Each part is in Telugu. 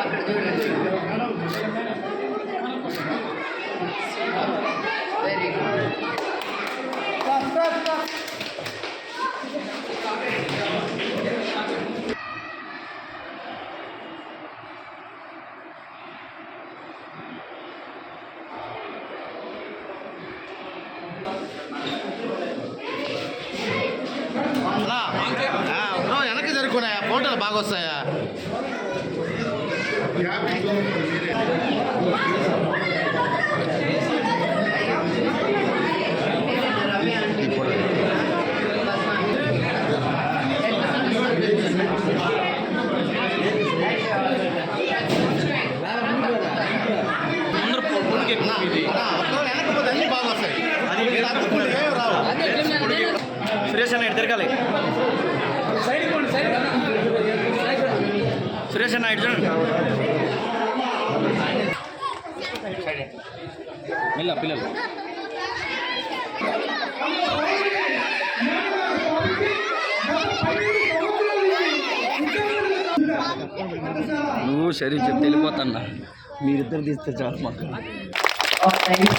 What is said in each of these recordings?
అక్కడ చూడండి. 다 막았어요. మెల్ల పిల్లలు. నువ్వు శరీరం చెప్తే వెళ్ళిపోతాన్నా మీరిద్దరు తీస్తే చాలు మాకు. థ్యాంక్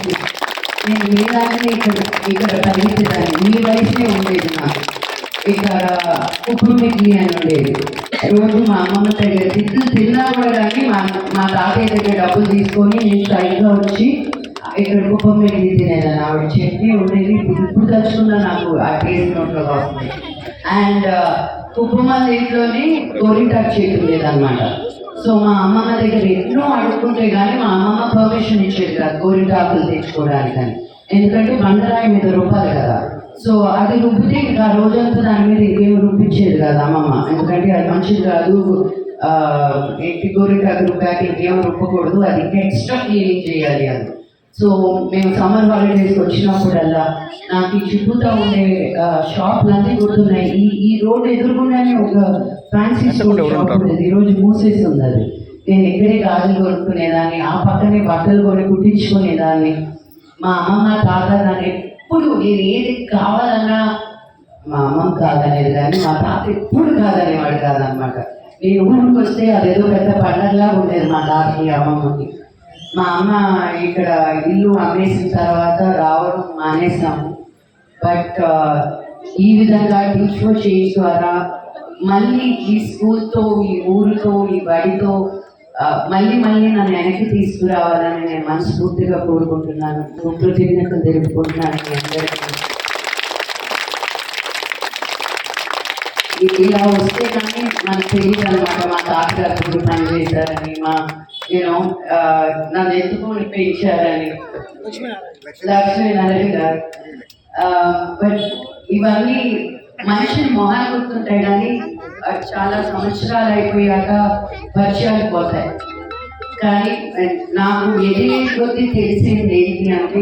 ఇక్కడ ఇక్కడ మీ వయసే ఉండేది నాకు. ఇక్కడ కుటుంబికి అని ఉండేది. రోజు మా అమ్మమ్మ దగ్గర తిట్లు తిన్నా కూడా కానీ మా మా తాతయ్య దగ్గర డబ్బులు తీసుకొని నేను సైడ్గా వచ్చి ఇక్కడ కుప్పం మీద తినేదాన్ని. ఆవిడ చట్నీ ఉండేది ఇప్పుడు ఇప్పుడు తలుచుకున్నా నాకు ఆ టేస్ట్ నోట్లో వస్తుంది అండ్ uh, కుప్పం ఇంట్లోనే గోరింటాకు చెట్టు లేదనమాట సో మా అమ్మమ్మ దగ్గర ఎన్నో అడుక్కుంటే కానీ మా అమ్మమ్మ పర్మిషన్ ఇచ్చేది కాదు గోరింటాకులు తెచ్చుకోవడానికి కానీ ఎందుకంటే బండరాయి మీద రూపాయలు కదా. సో అది రుబ్బితే ఇంకా ఆ రోజంతా దాని మీద ఇంకేం రుబ్బించేది కాదు అమ్మమ్మ. ఎందుకంటే అది మంచిది కాదు. ఆ, ఏంటి గోరింటాకు రుబ్బాక ఇంకేం రుబ్బకూడదు. అది ఇంకా ఎక్స్ట్రా క్లీనింగ్ చేయాలి అది. సో మేము సమ్మర్ హాలిడేస్కి వచ్చినప్పుడల్లా నాకు ఈ చుట్టూతా ఉండే షాపులన్నీ గుర్తున్నాయి. ఈ ఈ రోడ్ ఎదురుగుండానే ఒక ఫ్యాన్సీ షాప్ ఉండేది. ఈరోజు మూసేసి ఉంది అది. నేను ఇక్కడే గాజులు కొనుక్కునేదాన్ని ఆ పక్కనే బట్టలు కొని కుట్టించుకునేదాన్ని. మా అమ్మమ్మ తాత నన్ను ఎప్పుడు నేను ఏది కావాలన్నా మా అమ్మ కాదనేది కానీ మా తాత ఎప్పుడు కాదనేవాడు కాదనమాట. నేను ఊరికి వస్తే అదేదో పెద్ద పండగలా ఉండేది మా తాతకి అమ్మమ్మకి. మా అమ్మ ఇక్కడ ఇల్లు అమ్మేసిన తర్వాత రావడం మానేసాము బట్ ఈ విధంగా టీచర్ చేంజ్ ద్వారా మళ్ళీ ఈ స్కూల్తో ఈ ఊరితో ఈ బడితో మళ్ళీ మళ్ళీ నన్ను వెనక్కి తీసుకురావాలని నేను మనస్ఫూర్తిగా కోరుకుంటున్నాను. కృతజ్ఞతలు తెలుపుకుంటున్నాను మీ అందరికీ. ఇలా వస్తే కానీ మనకు తెలియదు అనమాట మా తాతగారు ఇప్పుడు పని చేశారని మా నేను నన్ను ఎత్తుకొని పెంచారని లక్ష్మీనారాయణ గారు. బట్ ఇవన్నీ మనిషిని మొహాలు గుర్తుంటాయి కానీ చాలా సంవత్సరాలు అయిపోయాక వర్షాలు పోతాయి. కానీ నాకు ఎదిగే కొద్దీ తెలిసింది ఏంటి అంటే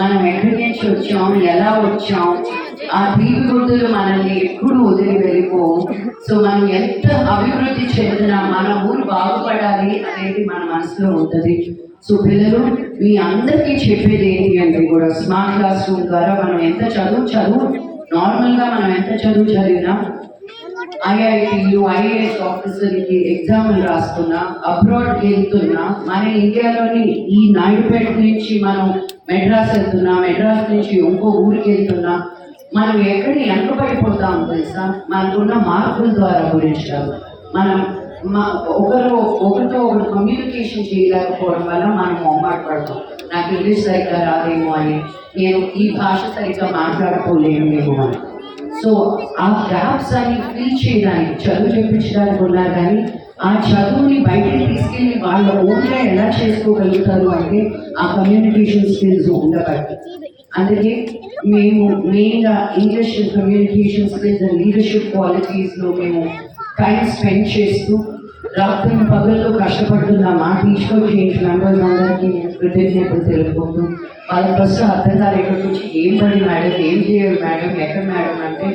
మనం ఎక్కడి నుంచి వచ్చాం ఎలా వచ్చాం ఆ తీపి గుర్తులు మనల్ని ఎప్పుడు వదిలి వెళ్ళిపోవు. సో మనం ఎంత అభివృద్ధి చెందినా మన ఊరు బాగుపడాలి అనేది మన మనసులో ఉంటుంది. సో పిల్లలు మీ అందరికీ చెప్పేది ఏంటి అంటే కూడా స్మార్ట్ క్లాస్ రూమ్ ద్వారా మనం ఎంత చదువు చదువు నార్మల్గా మనం ఎంత చదువు చదివినా ఐఐటీలు ఐఏఎస్ ఆఫీసర్కి ఎగ్జామ్లు రాస్తున్నా అబ్రాడ్ వెళ్తున్నా మన ఇండియాలోని ఈ నాయుడుపేట నుంచి మనం మెడ్రాస్ వెళ్తున్నా మెడ్రాస్ నుంచి ఇంకో ఊరికి వెళ్తున్నా మనం ఎక్కడ వెనకబడిపోతాం తెలుసా? మనకున్న మార్పుల ద్వారా గురించి మనం మా ఒకరు ఒకరితో ఒకరు కమ్యూనికేషన్ చేయలేకపోవడం వల్ల మనం మొమ్మాట పడతాం నాకు ఇంగ్లీష్ సరిగ్గా రాదేమో అని. నేను ఈ భాష సరిగ్గా మాట్లాడుకోలేమేమో అని. సో ఆ గ్యాప్స్ అని ఫిల్ చేయడానికి చదువు చెప్పించడానికి ఉన్నా కానీ ఆ చదువుని బయటికి తీసుకెళ్ళి వాళ్ళ ఓన్గా ఎలా చేసుకోగలుగుతారు అంటే ఆ కమ్యూనికేషన్ స్కిల్స్ ఉండబట్టి. అందుకే మేము మెయిన్గా English communication skills and leadership క్వాలిటీస్లో మేము టైం స్పెండ్ చేస్తూ రాత్రి పగల్లో కష్టపడుతున్న మా టీచర్ చేంజ్ మెంబర్స్ అందరికీ నేను కృతజ్ఞతలు తెలుపుకుంటూ వాళ్ళ ఫస్ట్ అర్థం కాదు ఎక్కడికి వచ్చి ఏం పడి మేడం? ఏం చేయాలి మేడం? ఎక్కడ మేడం? అంటే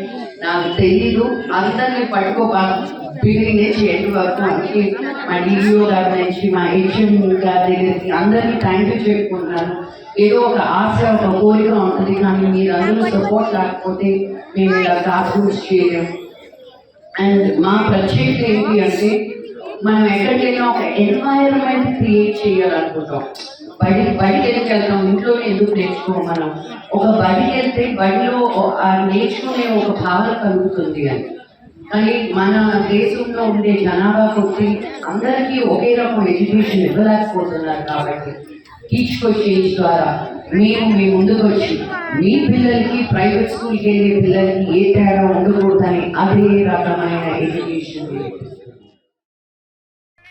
నాకు తెలియదు అందరినీ పట్టుకో బిగినింగ్ నుంచి ఎండ్ వరకు అందుకే మా డిఓ గారి నుంచి మా హెచ్ఎం గారి దగ్గర అందరికీ థ్యాంక్ యూ చెప్పుకుంటున్నాను. ఏదో ఒక ఆశ ఒక కోరిక ఉంటుంది కానీ మీరు అందరూ సపోర్ట్ లేకపోతే మేము ఇలా క్లాస్ రూమ్స్ చేయలేము. అండ్ మా ప్రత్యేకత ఏంటి అంటే మనం ఎక్కడికైనా ఒక ఎన్వైరన్మెంట్ క్రియేట్ చేయాలనుకుంటాం. బడి బడికి ఎందుకు వెళ్తాం ఇంట్లోనే ఎందుకు నేర్చుకోం మనం? ఒక బడికి వెళ్తే బడిలో ఆ నేర్చుకునే ఒక భావన కలుగుతుంది అని. కానీ మన దేశంలో ఉండే జనాభా కొట్టి అందరికీ ఒకే రకం ఎడ్యుకేషన్ ఇవ్వలేకపోతున్నారు కాబట్టి టీచ్ చేంజ్ ద్వారా మేము మీ ముందుకు వచ్చి మీ పిల్లలకి ప్రైవేట్ స్కూల్కి వెళ్ళే పిల్లలకి ఏ తేడా ఉండకూడదని అదే రకమైన ఎడ్యుకేషన్